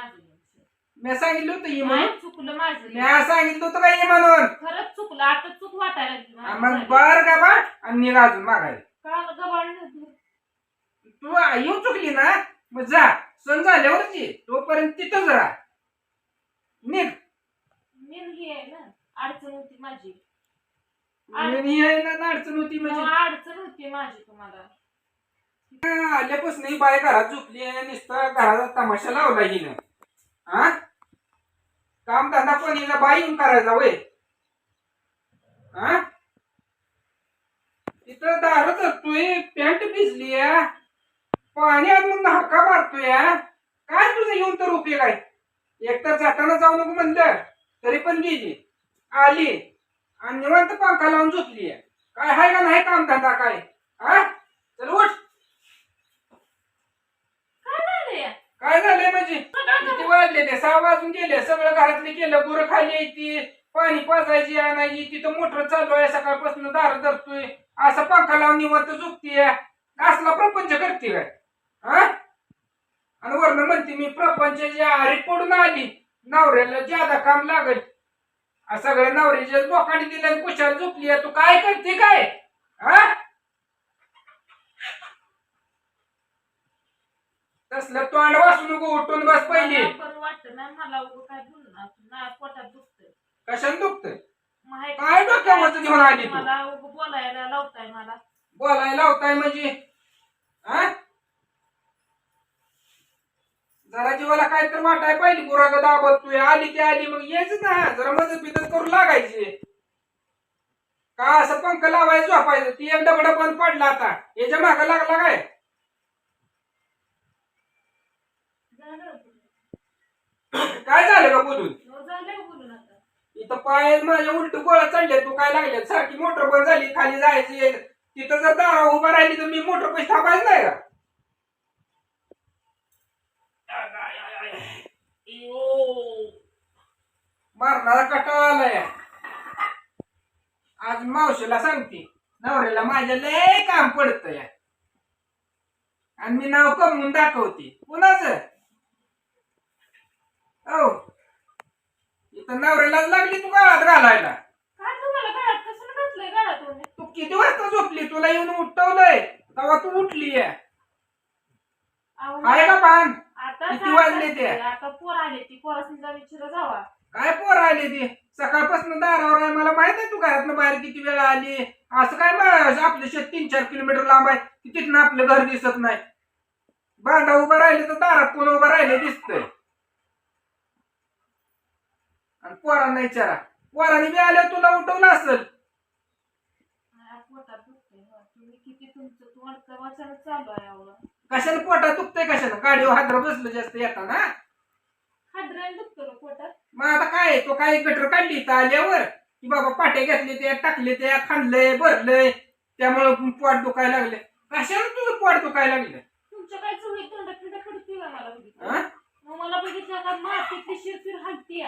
माझं मी सांगितलं होतं ये म्हणून. नाही चुकलं माझं मी सांगितलं होतं का ये म्हणून. खरंच चुकलं. आता चूक वाटायला लागली मला. मग बर का बा? आणि निघ अजून मागायला का गबाळ तू? तू येऊ चुकली ना? मग जा. सण झाल्यावरच ये तोपर्यंत तिथंच राहा. निघ. मी हे आहे ना. अडचण होती माझी. आहे ना अडचण होती म्हणजे तेव्हा अडचण होती माझी तुम्हाला. आल्यापासून ही बाय घरात झोपली आहे. नुसतं घराचा तमाशा लावला हिनं. हा? काम धंदा पण हिला बाई करायचा वय. हा? तिथं दारच असतोय पॅन्ट भिजली पाण्यात पाणी आणून हाका मारतोय. काय तुझं येऊन तर उपयोग आहे एकतर जाताना जाऊ नको म्हणलं तरी पण गेली. आली. आणि निवांत पंखा लावून झोपली काय हाय का नाही काम धंदा काय? हा? चल उठ काय झालंय काय झालंय म्हणजे? किती वाजले ते? सहा वाजून गेले. सगळं घरातले केलं गुरं खाली येते पाणी पाजायची आणायची. तिथं मोटर चालू आहे. सकाळपासून दार धरतोय. असा पंखा लावून निवंत झोपतीये. असला प्रपंच करते काय? हा आणि वर्ण म्हणते मी प्रपंचाची आरी पडून आली. नवऱ्याला ज्यादा काम लागल. सगळ्या नवऱ्याच्या लोकांनी दिलं कुशाला झोपली तू काय करते काय? हा तसलं तोंड वाचू नको उठून बस पहिली. मला बरं वाटतं ना मला उगं काय बोलणार? ना पोटात दुखतंय. कशाने दुखतंय? माहित- काय डोक्यावरचं घेऊन आली तू? मला उगं बोलायला लावताय मला. बोलायला लावताय म्हणजे? हा जरा जीवाला काय तर वाटाय पाहिजे गुराग दाबत तू आली ती आली मग यायच ना. जरा मदत बिदत करू लागायची. का असं पंख लावायचं झोपायचं? ती एक दगड बंद पडला आता. याच्या माग लागला काय झालं काय झालं का बोलून हो, झालं बोलून आता इथं पाय माझ्या उलट गोळा चढले तू काय लागले सारखी मोटर बंद झाली खाली जायची तिथं जर दारा उभा राहिली तर मी मोटर पैसे थांबायच नाही का? मारणारा कटाळा आलाय. आज मावशीला सांगते नवऱ्याला माझ्या लय काम पडत या आणि मी नाव कमवून दाखवते. कुणाच? हो इथं नवऱ्यालाच लागली तू. गाळात घालायला. काय तुम्हाला गळ्यात कसं घातलंय गळ्यात तुम्ही तू किती वाजता झोपली? तुला येऊन उठवलंय. तेव्हा तू उठली आहे अहो, का पान? आता किती वाजले ते? आता पोर आले ती पोरासनी जा विचारा जावा. काय पोर आली ती? सकाळपासून दारावर आहे मला माहीत आहे तू घरातनं बाहेर किती वेळा आली. असं काय मग आपलं शेत तीन चार किलोमीटर लांब आहे. की तिथनं आपलं घर दिसत नाही. बांधा उभं राहिले तर दारात कोण उभं राहिले दिसतंय. आणि पोरांना विचारा. पोरांनी बी आल्यावर तुला उठवलं असेल. माझ्या पोटात दुखतंय हो. तुम्ही किती तुमचं तोंड कवाच्यानं चालू आहे अहो. कशाने पोटात दुखतंय कशानं गाडीवर हादर बसलं जास्त येताना? हादरायला दुखतं का पोटात? मग आता काय? तो काय गटर काढली इथं आल्यावर? की बाबा पाटे घेतले ते टाकले ते खाल्लंय भरलंय. त्यामुळं पोट दुखायला लागले कशाला तुझं पोट दुखायला लागलं तुमच्या काय चुळी तोंडात का मला बघितलं? हा? मग मला बघितलं का मातीतली शिरफिर हलती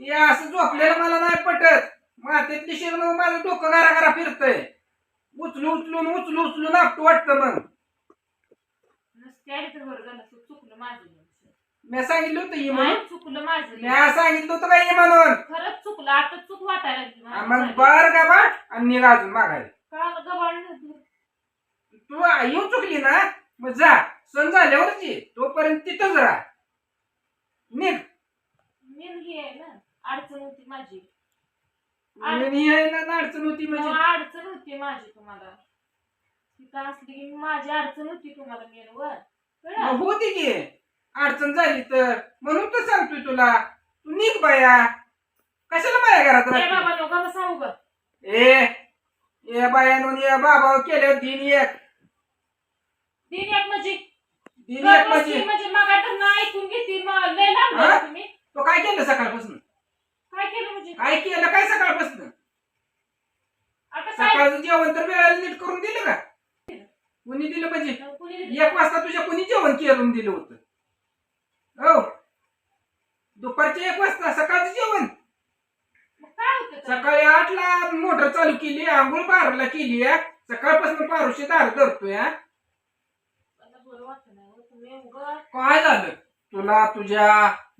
ते असं झोपलेलं मला नाही पटत. मातीतली शिर मग माझं डोकं गारा गारा फिरतंय. उचलू उचलून उचलू उचलून आपटू वाटतं मग. नसते आली तर बरं झालं असं चुकलं माझं. मी सांगितलं होतं ये म्हणून. नाही चुकलं माझं. मी सांगितलं होतं का ये म्हणून. खरंच चुकलं आता चूक वाटायला लागली हा, मला. मग बर का बा? आणि निघ अजून मागायला का गबाळ नाही? तू येऊ चुकली ना? मग जा. सण झाल्यावरच. ये तोपर्यंत तिथंच राहा. निघ. मी हे आहे ना अडचण होती माझी. आणि आहे ना अडचण होती म्हणजे? तेव्हा अडचण होती माझी तुम्हाला. तिथं असली की माझी अडचण होती तुम्हाला मग होती की. अडचण झाली तर. म्हणून तर सांगतोय तुला. तू निघ बाया. कशाला बाया घरात राहते? बाबा लोकांना सांगू का? ए ए बायानो ये बाबा केलं दिन एक. दिन एक म्हणजे? दिन एक म्हणजे? म्हणजे मगातून ऐकून घेते. मग लय लांब हा? आहे तुम्ही. तो काय केलं सकाळपासून काय केलं म्हणजे काय केलं काय सकाळपासून आता काय सकाळचं जेवण तर वेळेला नीट करून दिलं का कुणी दिलं म्हणजे कुणी दिलं? एक वाजता तुझ्या कुणी जेवण करून दिलं होतं हो दुपारच्या एक वाजता सकाळचं जेवण मग काय होतं? सकाळी आठला मोटर चालू केली आंघोळ बाराला केली. सकाळपासून पारुशी दार धरतोय हा. मला बरं वाटत नाही हो. तुम्ही उगाच काय झालं तुला तुझ्या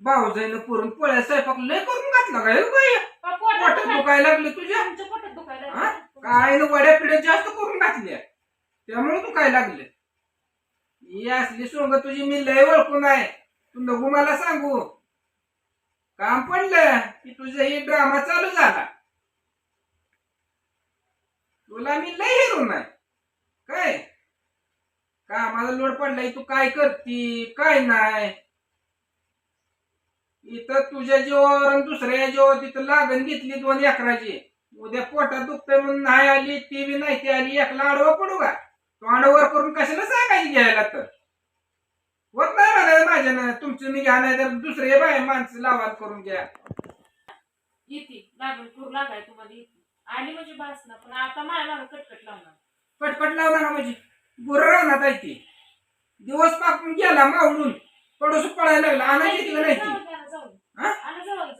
भाऊजाईनं पुरून पोळ्या स्वयंपाक लय करून घातला काय बाई का पोटात पोटात दुखायला- दुखायला लागले तुझ्या? तुमच्या पोटात दुखायला हा? लागलं? काय न वड्या पिढ्या जास्त करून घातल्या. त्यामुळे तू काय लागले. ही असली सोंग तुझी मी लय ओळखून आहे. तू नको मला सांगू. काम पडलं की तुझा ही ड्रामा चालू झाला. तुला मी लय हिरो नाही काय? कामाला लोड पडलाय तू काय करती? काय नाही? इथं तुझ्या जीवावर आणि दुसऱ्या जीवावर तिथं लागण घेतली दोन एकराची. उद्या पोटात दुखतंय म्हणून नाही आली ती बी नाही ती आली एकला आडवा पडू का? तो आडवर करून कशाला सांगायची घ्यायला तर? होत नाही म्हणायला माझ्यानं. तुमचं मी घ्या नाही तर दुसरे बाय माणसं लावा करून घ्या. येते लागून करू लागाय तुम्हाला येते आली म्हणजे बास ना पण आता माझ्या मागं कटकट लावणार. पटपट लावणार म्हणजे? गुरं राहणार आहे ती. दिवस पाकून गेला मावळून. पडोस पडायला लागला. आणायची तिला नाही ती जाऊ द्या ना, जाऊ द्या. हा?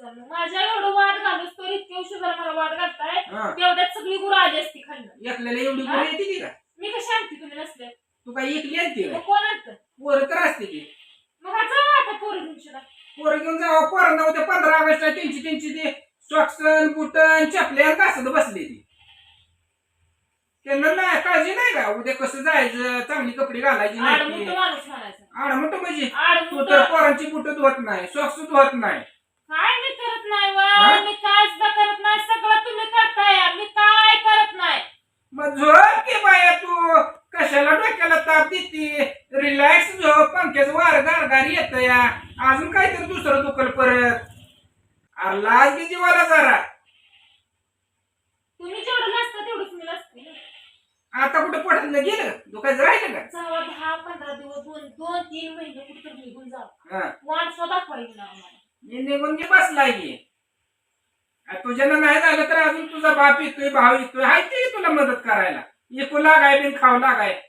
माझ्या एवढं वाट घालूस तर इतके उशीर झाला मला वाट घालताय. हा. तेवढ्यात सगळी गुरु आली असती खाल्लं एकल्याला एवढी गुरं येते ती का मी कशी आणते तुम्ही नसले? तू काय एकली आणते मग का कोण आणतं? पोरं तर असते ती मग हा जाऊ आता पोरं घेऊन शिरा. पोरं घेऊन जावं. पोरांना उद्या पंधरा ऑगस्ट त्यांची त्यांची ते सॉक्सन बुटन चपल्या घासत बसली ती. त्यांना नाही काळजी नाही का? उद्या कसं जायचं? चांगली कपडे घालायची नाही आडमुठं माणूस म्हणायचं आड म्हणजे? तू आडमुठं तर पोरांची बुट धुवत नाही सॉक्स धुवत नाही. काय मी करत नाही? वा मी काय सुद्धा करत नाही सगळं तुम्ही करताय मी काय करत नाही. मग झोप की बाया तू? कशाला डोक्याला ताप देते? रिलॅक्स झोप पंख्याचं वार गारगार येत या अजून काहीतरी दुसरं दुखल परत. अरे लाज जीवाला जरा. तुम्ही जेवढं नसतं तेवढंच मी नसते. आता कुठं पडलं गेलं? दुखायचं राहिलं का? जावा दहा पंधरा दिवस दोन दोन तीन महिने कुठं निघून जा हा. वाट ना आम्हाला. मी निघून घे बसलाय. तुझ्यानं नाही झालं तर अजून तुझा बाप येतोय भाव येतोय हाय ते तुला मदत करायला. एकू लागाय बिन खाऊ लागाय.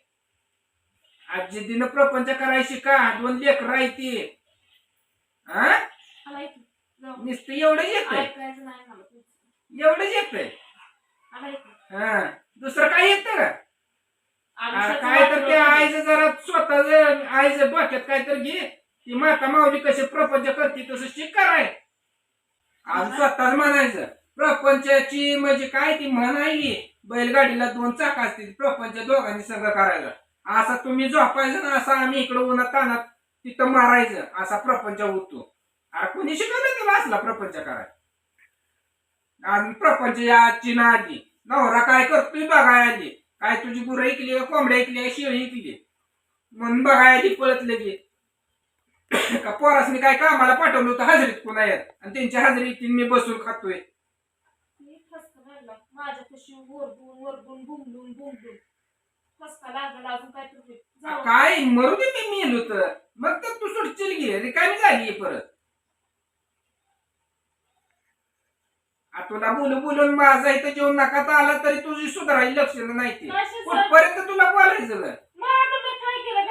आजी दिनं प्रपंच करायची का दोन लेकर आहे ती हा. नुसतं मला तुमचं. एवढंच येतंय. हा. दुसरं काय येतं? काय तर ते आईचं जरा स्वतःच आईचं डोक्यात काय तर घे. ती माता माऊली कशी प्रपंच करते तसं शिक कराय आणि स्वतःच म्हणायचं प्रपंचाची म्हणजे काय ती म्हण आहे की बैलगाडीला दोन चाक असतील प्रपंच दोघांनी संघ करायला असा तुम्ही झोपायचं ना असा आम्ही इकडं उन्हात तानात तिथं मारायचं असा प्रपंच होतो. अरे कोणी शिकवलं तुला असला प्रपंच करायला? आणि प्रपंच या आजची ना आधी नवरा काय करतोय बघाय आली काय तुझी गुरं ऐकली कोंबड्या ऐकली शेळी ऐकली? म्हणून बघाय आली पळत लगे का पोरासनी काय कामाला पाठवलं होतं? हजरीत पुन्हा येत आणि त्यांच्या हजरीत मी बसून खातोय. मी ठसका लागला. माझ्या कशी वरडून वरडून बुंबलून बुंबलून. ठसका लागला अजून काय तर जाऊ काय? मरू दे मी मेलो तर. मग तर तू सुटशील घे रिकामी झाली परत. आ, तुला बोलू बोलून माझा इथं जेवण नकात आला तरी तुझी सुधारायची लक्षणं नाही ती? कुठपर्यंत तुला बोलायचं ग? मग आता मी काय केलं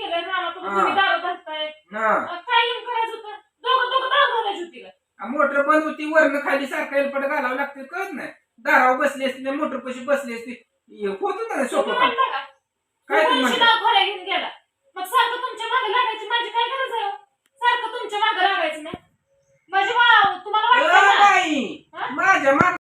घरातलं सगळं केलं रानात हा. तुम्ही दारू धरताय हा. मग काय येऊन करायचं होतं? दोघं दोघं दारू घालायची होती का? मोटर बंद होती वरनं खाली सारखं एलपट घालावं लागते कळत नाही. दारावर बसली असते मोटर पशी बसली असती. होत ना सोपं तुम्ही काम. म्हणता का? काय तू तुम्ही म्हणता? घेऊन गेला. मग सारखं तुमच्या मागे लागायची माझी काय गरज आहे हो? सारखं तुमच्या मागे लागायचं नाही. माझी वा- तुम्हाला अ, वाटतं ना? बाई हा? माझ्या माग